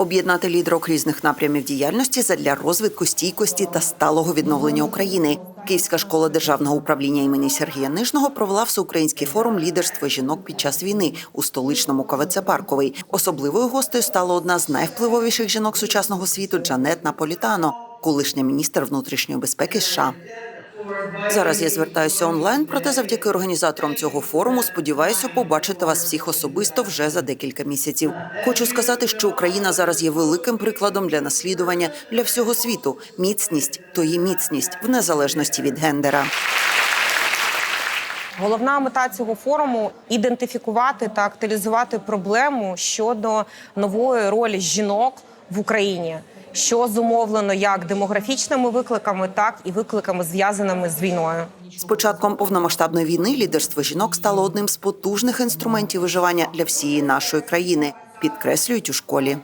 об'єднати лідерок різних напрямів діяльності задля розвитку стійкості та сталого відновлення України. Київська школа державного управління імені Сергія Нижного провела всеукраїнський форум лідерства жінок під час війни у столичному КВЦ Парковий. Особливою гостею стала одна з найвпливовіших жінок сучасного світу Джанет Наполітано, колишня міністр внутрішньої безпеки США. Зараз я звертаюся онлайн, проте завдяки організаторам цього форуму сподіваюся побачити вас всіх особисто вже за декілька місяців. Хочу сказати, що Україна зараз є великим прикладом для наслідування для всього світу. Міцність то є міцність в незалежності від гендера. Головна мета цього форуму ідентифікувати та актуалізувати проблему щодо нової ролі жінок в Україні, що зумовлено як демографічними викликами, так і викликами зв'язаними з війною. З початком повномасштабної війни лідерство жінок стало одним з потужних інструментів виживання для всієї нашої країни. Підкреслюють у школі.